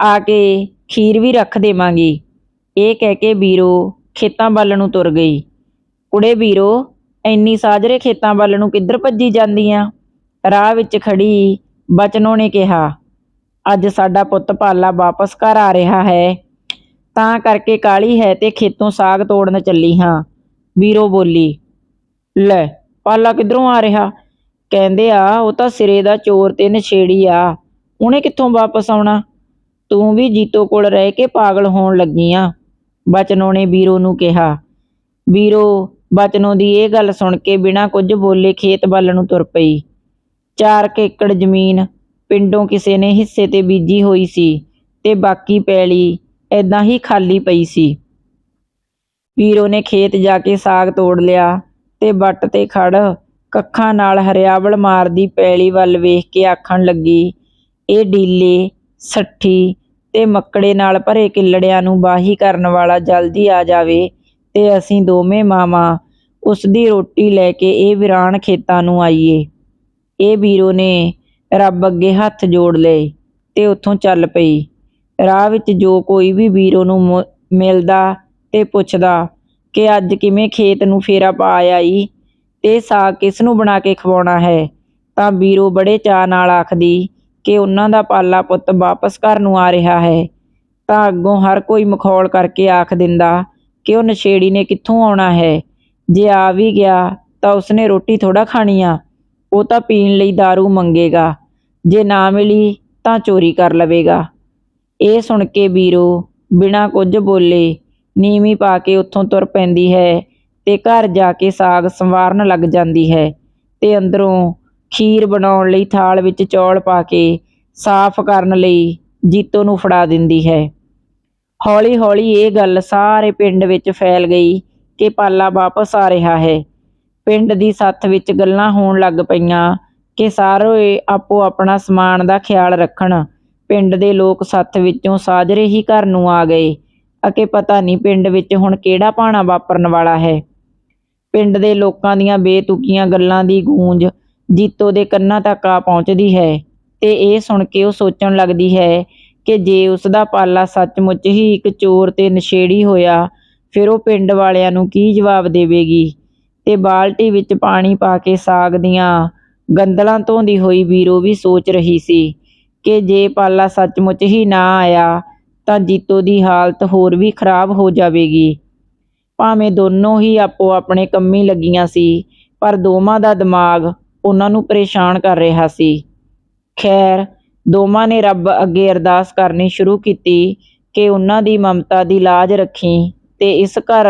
ਆ ਕੇ ਖੀਰ ਵੀ ਰੱਖ ਦੇਵਾਂਗੀ। ਇਹ ਕਹਿ ਕੇ ਵੀਰੋ ਖੇਤਾਂ ਵੱਲ ਨੂੰ ਤੁਰ ਗਈ। ਕੁੜੇ ਵੀਰੋ ਐਨੀ ਸਾਜਰੇ ਖੇਤਾਂ ਵੱਲ ਨੂੰ ਕਿੱਧਰ ਭੱਜੀ ਜਾਂਦੀ ਆ? ਰਾਹ ਵਿੱਚ ਖੜੀ ਬਚਨੋ ਨੇ ਕਿਹਾ ਅੱਜ ਸਾਡਾ ਪੁੱਤ ਪਾਲਾ ਵਾਪਸ ਘਰ ਆ ਰਿਹਾ ਹੈ। ਤਾਂ ਕਰਕੇ ਕਾਲੀ ਹੈ ਤੇ ਖੇਤੋਂ ਸਾਗ ਤੋੜਨ ਚੱਲੀ ਹਾਂ। ਵੀਰੋ ਬੋਲੀ, ਲੈ, ਪਾਲਾ ਕਿੱਧਰੋਂ ਆ ਰਿਹਾ? ਕਹਿੰਦੇ, ਆ, ਉਹ ਤਾਂ ਸਿਰੇ ਦਾ ਚੋਰ ਤੇ ਨਸ਼ੇੜੀ ਆ। ਉਹਨੇ ਕਿੱਥੋਂ ਵਾਪਸ ਆਉਣਾ? ਤੂੰ ਵੀ ਜੀਤੋ ਕੋਲ ਰਹਿ ਕੇ ਪਾਗਲ ਹੋਣ ਲੱਗੀ ਆ। ਬਚਨੋ ਨੇ ਵੀਰੋ ਨੂੰ ਕਿਹਾ। ਵੀਰੋ, ਬਚਨੋ ਦੀ ਇਹ ਗੱਲ ਸੁਣ ਕੇ ਬਿਨਾਂ ਕੁਝ ਬੋਲੇ ਖੇਤ ਵੱਲ ਨੂੰ ਤੁਰ ਪਈ। ਚਾਰ ਕੁ ਏਕੜ ਜ਼ਮੀਨ ਪਿੰਡੋਂ ਕਿਸੇ ਨੇ ਹਿੱਸੇ ਤੇ ਬੀਜੀ ਹੋਈ ਸੀ ਤੇ ਬਾਕੀ ਪੈਲੀ ਐਦਾਂ ਹੀ ਖਾਲੀ ਪਈ ਸੀ। ਵੀਰੋ ਨੇ ਖੇਤ ਜਾ ਕੇ ਸਾਗ ਤੋੜ ਲਿਆ ਤੇ ਵੱਟ ਤੇ ਖੜ ਕੱਖਾਂ ਨਾਲ ਹਰਿਆਵਲ ਮਾਰਦੀ ਪੈਲੀ ਵੱਲ ਵੇਖ ਕੇ ਆਖਣ ਲੱਗੀ, ਇਹ ਡੀਲੇ, ਸੱਠੀ ਤੇ ਮੱਕੜੇ ਨਾਲ ਭਰੇ ਕਿੱਲੜਿਆਂ ਨੂੰ ਬਾਹੀ ਕਰਨ ਵਾਲਾ ਜਲਦੀ ਆ ਜਾਵੇ ਤੇ ਅਸੀਂ ਦੋਵੇਂ ਮਾਵਾਂ ਉਸਦੀ ਰੋਟੀ ਲੈ ਕੇ ਇਹ ਵੀਰਾਨ ਖੇਤਾਂ ਨੂੰ ਆਈਏ। ਇਹ ਵੀਰੋ ਨੇ ਰੱਬ ਅੱਗੇ ਹੱਥ ਜੋੜ ਲਏ ਤੇ ਉੱਥੋਂ ਚੱਲ ਪਈ। ਰਾਹ ਵਿੱਚ ਜੋ ਕੋਈ ਵੀ ਵੀਰੋ ਨੂੰ ਮੁ- ਮਿਲਦਾ ਤੇ ਪੁੱਛਦਾ ਕਿ ਅੱਜ ਕਿਵੇਂ ਖੇਤ ਨੂੰ ਫੇਰਾ ਪਾ ਆਈ ਤੇ ਸਾਗ ਕਿਸ ਨੂੰ ਬਣਾ ਕੇ ਖਵਾਉਣਾ ਹੈ, ਤਾਂ ਵੀਰੋ ਬੜੇ ਚਾਅ ਨਾਲ ਆਖਦੀ ਕਿ ਉਹਨਾਂ ਦਾ ਪਾਲਾ ਪੁੱਤ ਵਾਪਸ ਘਰ ਨੂੰ ਆ ਰਿਹਾ ਹੈ। ਤਾਂ ਅੱਗੋਂ ਹਰ ਕੋਈ ਮਖੌਲ ਕਰਕੇ ਆਖ ਦਿੰਦਾ ਕਿ ਉਹ ਨਸ਼ੇੜੀ ਨੇ ਕਿੱਥੋਂ ਆਉਣਾ ਹੈ। ਜੇ ਆ ਵੀ ਗਿਆ ਤਾਂ ਉਸਨੇ ਰੋਟੀ ਥੋੜਾ ਖਾਣੀ ਆ, ਉਹ ਤਾਂ ਪੀਣ ਲਈ दारू ਮੰਗੇਗਾ। ਜੇ ਨਾ ਮਿਲੀ ਤਾਂ ਚੋਰੀ ਕਰ ਲਵੇਗਾ। ਇਹ ਸੁਣ ਕੇ ਵੀਰੋ ਬਿਨਾਂ ਕੁਝ ਬੋਲੇ ਨੀਵੀਂ ਪਾ ਕੇ ਉੱਥੋਂ ਤੁਰ ਪੈਂਦੀ ਹੈ ਤੇ ਘਰ ਜਾ ਕੇ ਸਾਗ ਸੰਵਾਰਨ ਲੱਗ ਜਾਂਦੀ ਹੈ ਤੇ ਅੰਦਰੋਂ ਖੀਰ ਬਣਾਉਣ ਲਈ ਥਾਲ ਵਿੱਚ ਚੌਲ ਪਾ ਕੇ ਸਾਫ਼ ਕਰਨ ਲਈ ਜੀਤੋ ਨੂੰ ਫੜਾ ਦਿੰਦੀ ਹੈ। ਹੌਲੀ-ਹੌਲੀ ਇਹ ਗੱਲ ਸਾਰੇ ਪਿੰਡ ਵਿੱਚ ਫੈਲ ਗਈ ਕਿ ਪਾਲਾ ਵਾਪਸ ਆ ਰਿਹਾ ਹੈ। ਪਿੰਡ ਦੀ ਸੱਥ ਵਿੱਚ ਗੱਲਾਂ ਹੋਣ ਲੱਗ ਪਈਆਂ ਕਿ ਸਾਰੇ ਆਪੋ ਆਪਣਾ ਸਮਾਨ ਦਾ ਖਿਆਲ ਰੱਖਣ। ਪਿੰਡ ਦੇ ਲੋਕ ਸੱਥ ਵਿੱਚੋਂ ਸਾਜਰੇ ਹੀ ਘਰ ਨੂੰ ਆ ਗਏ ਅਤੇ ਪਤਾ ਨਹੀਂ ਪਿੰਡ ਵਿੱਚ ਹੁਣ ਕਿਹੜਾ ਭਾਣਾ ਵਾਪਰਨ ਵਾਲਾ ਹੈ। ਪਿੰਡ ਦੇ ਲੋਕਾਂ ਦੀਆਂ ਬੇਤੁਕੀਆਂ ਗੱਲਾਂ ਦੀ ਗੂੰਜ ਜੀਤੋ ਦੇ ਕੰਨਾਂ ਤੱਕ ਆ ਪਹੁੰਚਦੀ ਹੈ ਤੇ ਇਹ ਸੁਣ ਕੇ ਉਹ ਸੋਚਣ ਲੱਗਦੀ ਹੈ ਕਿ ਜੇ ਉਸ ਦਾ ਪਾਲਾ ਸੱਚਮੁੱਚ ਹੀ ਇੱਕ ਚੋਰ ਤੇ ਨਸ਼ੇੜੀ ਹੋਇਆ, ਫਿਰ ਉਹ ਪਿੰਡ ਵਾਲਿਆਂ ਨੂੰ ਕੀ ਜਵਾਬ ਦੇਵੇਗੀ? ਤੇ ਬਾਲਟੀ ਵਿੱਚ ਪਾਣੀ ਪਾ ਕੇ ਸਾਗ ਦੀਆਂ ਗੰਦਲਾਂ ਧੋਂਦੀ ਹੋਈ ਵੀਰੋ ਵੀ ਸੋਚ ਰਹੀ ਸੀ ਕਿ ਜੇ ਪਾਲਾ ਸੱਚਮੁੱਚ ਹੀ ਨਾ ਆਇਆ ਤਾਂ ਜੀਤੋ ਦੀ ਹਾਲਤ ਹੋਰ ਵੀ ਖਰਾਬ ਹੋ ਜਾਵੇਗੀ। ਭਾਵੇਂ ਦੋਨੋਂ ਹੀ ਆਪੋ ਆਪਣੇ ਕੰਮੀ ਲੱਗੀਆਂ ਸੀ, ਪਰ ਦੋਵਾਂ ਦਾ ਦਿਮਾਗ ਉਹਨਾਂ ਨੂੰ ਪਰੇਸ਼ਾਨ ਕਰ ਰਿਹਾ ਸੀ। ਖੈਰ, ਦੋਵਾਂ ਨੇ ਰੱਬ ਅੱਗੇ ਅਰਦਾਸ ਕਰਨੀ ਸ਼ੁਰੂ ਕੀਤੀ ਕਿ ਉਹਨਾਂ ਦੀ ਮਮਤਾ ਦੀ ਲਾਜ ਰੱਖੀ ਤੇ ਇਸ ਘਰ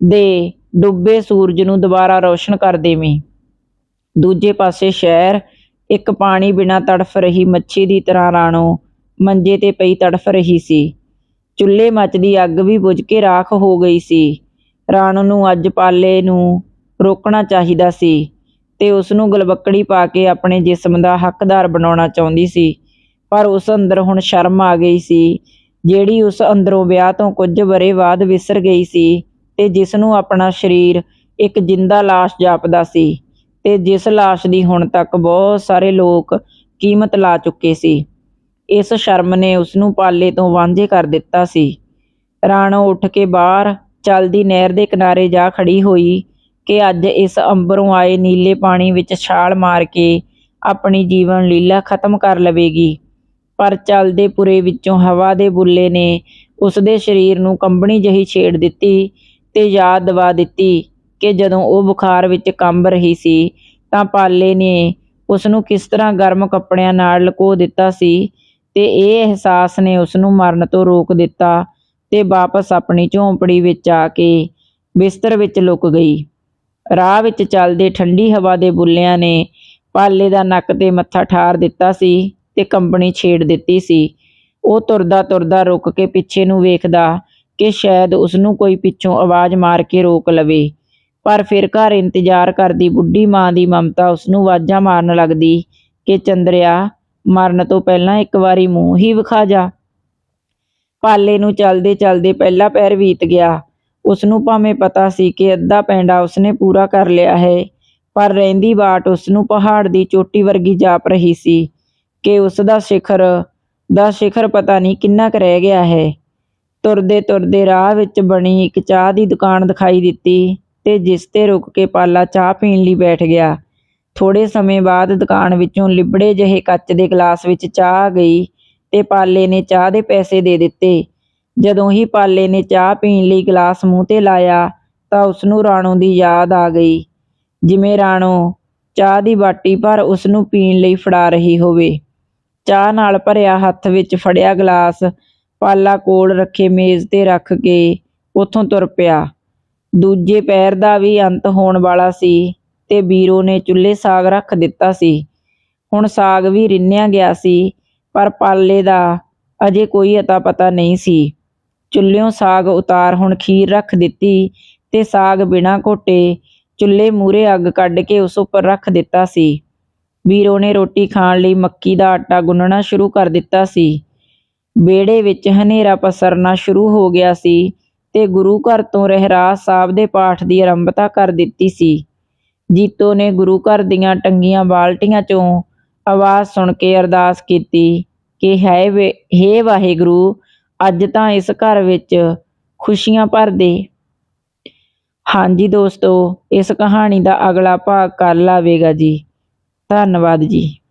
ਦੇ ਡੁੱਬੇ ਸੂਰਜ ਨੂੰ ਦੁਬਾਰਾ ਰੋਸ਼ਨ ਕਰ ਦੇਵੀਂ। ਦੂਜੇ ਪਾਸੇ ਸ਼ਹਿਰ, ਇੱਕ ਪਾਣੀ ਬਿਨਾਂ ਤੜਫ ਰਹੀ ਮੱਛੀ ਦੀ ਤਰ੍ਹਾਂ ਰਾਣੋ, ਮੰਜੇ ਤੇ ਪਈ ਤੜਫ ਰਹੀ ਸੀ। ਚੁੱਲ੍ਹੇ ਮੱਚਦੀ ਅੱਗ ਵੀ ਬੁਝ ਕੇ ਰਾਖ ਹੋ ਗਈ ਸੀ। ਰਾਣੋ ਨੂੰ ਅੱਜ ਪਾਲੇ ਨੂੰ ਰੋਕਣਾ ਚਾਹੀਦਾ ਸੀ ਤੇ ਉਸ ਨੂੰ ਗਲਵੱਕੜੀ ਪਾ ਕੇ ਆਪਣੇ ਜਿਸਮ ਦਾ ਹੱਕਦਾਰ ਬਣਾਉਣਾ ਚਾਹੁੰਦੀ ਸੀ। ਪਰ ਉਸ ਅੰਦਰ ਹੁਣ ਸ਼ਰਮ ਆ ਗਈ ਸੀ, ਜਿਹੜੀ ਉਸ ਅੰਦਰੋਂ ਵਿਆਹ ਤੋਂ ਕੁਝ ਵਰੇ ਬਾਅਦ ਵਿਸਰ ਗਈ ਸੀ ਤੇ ਜਿਸ ਨੂੰ ਆਪਣਾ ਸਰੀਰ ਇੱਕ ਜਿੰਦਾ ਲਾਸ਼ ਜਾਪਦਾ ਸੀ। ਤੇ ਜਿਸ ਲਾਸ਼ ਦੀ ਹੁਣ ਤੱਕ ਬਹੁਤ ਸਾਰੇ ਲੋਕ ਕੀਮਤ ਲਾ ਚੁੱਕੇ ਸੀ। ਇਸ ਸ਼ਰਮ ਨੇ ਉਸ ਨੂੰ ਪਾਲੇ ਤੋਂ ਵਾਂਝੇ ਕਰ ਦਿੱਤਾ ਸੀ। ਰਾਣੋ ਉੱਠ ਕੇ ਬਾਹਰ ਚਲਦੀ ਨਹਿਰ ਦੇ ਕਿਨਾਰੇ ਜਾ ਖੜੀ ਹੋਈ ਕਿ ਅੱਜ ਇਸ ਅੰਬਰੋਂ ਆਏ ਨੀਲੇ ਪਾਣੀ ਵਿੱਚ ਛਾਲ ਮਾਰ ਕੇ ਆਪਣੀ ਜੀਵਨ ਲੀਲਾ ਖਤਮ ਕਰ ਲਵੇਗੀ। ਪਰ ਚਲਦੇ ਪੁਰੇ ਵਿੱਚੋਂ ਹਵਾ ਦੇ ਬੁੱਲੇ ਨੇ ਉਸ ਦੇ ਸਰੀਰ ਨੂੰ ਕੰਬਣੀ ਜਹੀ ਛੇੜ ਦਿੱਤੀ ਤੇ ਯਾਦ ਦਿਵਾ ਦਿੱਤੀ ਕਿ ਜਦੋਂ ਉਹ ਬੁਖਾਰ ਵਿੱਚ ਕੰਬ ਰਹੀ ਸੀ, ਤਾਂ ਪਾਲੇ ਨੇ ਉਸ ਨੂੰ ਕਿਸ ਤਰ੍ਹਾਂ ਗਰਮ ਕੱਪੜਿਆਂ ਨਾਲ ਲੁਕੋ ਦਿੱਤਾ ਸੀ ਤੇ ਇਹ ਅਹਿਸਾਸ ਨੇ ਉਸ ਨੂੰ ਮਰਨ ਤੋਂ ਰੋਕ ਦਿੱਤਾ ਤੇ ਵਾਪਸ ਆਪਣੀ ਝੌਂਪੜੀ ਵਿੱਚ ਆ ਕੇ ਬਿਸਤਰ ਵਿੱਚ ਲੁਕ ਗਈ। ਰਾਹ ਵਿੱਚ ਚੱਲਦੇ ਠੰਡੀ ਹਵਾ ਦੇ ਬੁੱਲਿਆਂ ਨੇ ਪਾਲੇ ਦਾ ਨੱਕ ਤੇ ਮੱਥਾ ਠਾਰ ਦਿੱਤਾ ਸੀ ਤੇ ਕੰਬਣੀ ਛੇੜ ਦਿੱਤੀ ਸੀ। ਉਹ ਤੁਰਦਾ ਤੁਰਦਾ ਰੁਕ ਕੇ ਪਿੱਛੇ ਨੂੰ ਵੇਖਦਾ ਕਿ ਸ਼ਾਇਦ ਉਸ ਨੂੰ ਕੋਈ ਪਿੱਛੋਂ ਆਵਾਜ਼ ਮਾਰ ਕੇ ਰੋਕ ਲਵੇ। ਪਰ ਫਿਰ ਘਰ ਇੰਤਜ਼ਾਰ ਕਰਦੀ ਬੁੱਢੀ ਮਾਂ ਦੀ ਮਮਤਾ ਉਸ ਨੂੰ ਆਵਾਜ਼ਾਂ ਮਾਰਨ ਲੱਗਦੀ ਕਿ ਚੰਦਰਿਆ, ਮਰਨ ਤੋਂ ਪਹਿਲਾਂ ਇੱਕ ਵਾਰੀ ਮੂੰਹ ਹੀ ਵਿਖਾ ਜਾ। ਪਾਲੇ ਨੂੰ ਚਲਦੇ ਚਲਦੇ ਪਹਿਲਾ ਪੈਰ ਬੀਤ ਗਿਆ। ਉਸ ਨੂੰ ਭਾਵੇਂ ਪਤਾ ਸੀ ਕਿ ਅੱਧਾ ਪੈਂਡਾ ਉਸਨੇ ਪੂਰਾ ਕਰ ਲਿਆ ਹੈ, ਪਰ ਰਹਿੰਦੀ ਬਾਟ ਉਸ ਨੂੰ ਪਹਾੜ ਦੀ ਚੋਟੀ ਵਰਗੀ ਜਾਪ ਰਹੀ ਸੀ ਕਿ ਉਸ ਦਾ ਸਿਖਰ ਦਾ ਸਿਖਰ ਪਤਾ ਨਹੀਂ ਕਿੰਨਾ ਕੁ ਰਹਿ ਗਿਆ ਹੈ। ਤੁਰਦੇ ਤੁਰਦੇ ਰਾਹ ਵਿੱਚ ਬਣੀ ਇੱਕ ਚਾਹ ਦੀ ਦੁਕਾਨ ਦਿਖਾਈ ਦਿੱਤੀ। ਤੇ ਜਿਸ ਤੇ ਰੁਕ ਕੇ ਪਾਲਾ ਚਾਹ ਪੀਣ ਲਈ ਬੈਠ ਗਿਆ। ਥੋੜੇ ਸਮੇਂ ਬਾਅਦ ਦੁਕਾਨ ਵਿੱਚੋਂ ਲਿਬੜੇ ਜਿਹੇ ਕੱਚ ਦੇ ਗਲਾਸ ਵਿੱਚ ਚਾਹ ਆ ਗਈ ਤੇ ਪਾਲੇ ਨੇ ਚਾਹ ਦੇ ਪੈਸੇ ਦੇ ਦਿੱਤੇ। ਜਦੋਂ ਹੀ ਪਾਲੇ ਨੇ ਚਾਹ ਪੀਣ ਲਈ ਗਲਾਸ ਮੂੰਹ ਤੇ ਲਾਇਆ, ਤਾਂ ਉਸਨੂੰ ਰਾਣੋ ਦੀ ਯਾਦ ਆ ਗਈ। ਜਿਵੇਂ ਰਾਣੋ, ਚਾਹ ਦੀ ਬਾਟੀ ਭਰ ਉਸਨੂੰ ਪੀਣ ਲਈ ਫੜਾ ਰਹੀ ਹੋਵੇ। ਚਾਹ ਨਾਲ ਭਰਿਆ ਹੱਥ ਵਿੱਚ ਫੜਿਆ ਗਲਾਸ, ਪਾਲਾ ਕੋਲ ਰੱਖੇ ਮੇਜ਼ ਤੇ ਰੱਖ ਕੇ ਉੱਥੋਂ ਤੁਰ ਪਿਆ। ਦੂਜੇ ਪੈਰ ਦਾ ਵੀ ਅੰਤ ਹੋਣ ਵਾਲਾ ਸੀ ਤੇ ਬੀਰੋ ਨੇ ਚੁੱਲ੍ਹੇ ਸਾਗ ਰੱਖ ਦਿੱਤਾ ਸੀ। ਹੁਣ ਸਾਗ ਵੀ ਰਿੰਨਿਆ ਗਿਆ ਸੀ, ਪਰ ਪਾਲੇ ਦਾ ਅਜੇ ਕੋਈ ਅਤਾ ਪਤਾ ਨਹੀਂ ਸੀ। ਚੁੱਲ੍ਹਿਓਂ ਸਾਗ ਉਤਾਰ ਹੁਣ ਖੀਰ ਰੱਖ ਦਿੱਤੀ ਤੇ ਸਾਗ ਬਿਨਾਂ ਘੋਟੇ ਚੁੱਲ੍ਹੇ ਮੂਹਰੇ ਅੱਗ ਕੱਢ ਕੇ ਉਸ ਉੱਪਰ ਰੱਖ ਦਿੱਤਾ ਸੀ। ਬੀਰੋ ਨੇ ਰੋਟੀ ਖਾਣ ਲਈ ਮੱਕੀ ਦਾ ਆਟਾ ਗੁੰਨਣਾ ਸ਼ੁਰੂ ਕਰ ਦਿੱਤਾ ਸੀ। ਵਿਹੜੇ ਵਿੱਚ ਹਨੇਰਾ ਪਸਰਨਾ ਸ਼ੁਰੂ ਹੋ ਗਿਆ ਸੀ ਤੇ ਗੁਰੂ ਘਰ ਤੋਂ ਰਹਿਰਾਸ ਸਾਹਿਬ ਦੇ ਪਾਠ ਦੀ ਆਰੰਭਤਾ ਕਰ ਦਿੱਤੀ ਸੀ। ਜੀਤੋ ਨੇ ਗੁਰੂ ਘਰ ਦੀਆਂ ਟੰਗੀਆਂ ਬਾਲਟੀਆਂ ਚੋਂ ਆਵਾਜ਼ ਸੁਣ ਕੇ ਅਰਦਾਸ ਕੀਤੀ ਕਿ, ਹੈ ਵੇ, ਹੇ ਵਾਹਿਗੁਰੂ, ਅੱਜ ਤਾਂ ਇਸ ਘਰ ਵਿੱਚ ਖੁਸ਼ੀਆਂ ਭਰ ਦੇ। ਹਾਂਜੀ ਦੋਸਤੋ, ਇਸ ਕਹਾਣੀ ਦਾ ਅਗਲਾ ਭਾਗ ਕੱਲ੍ਹ ਆਵੇਗਾ ਜੀ। ਧੰਨਵਾਦ ਜੀ।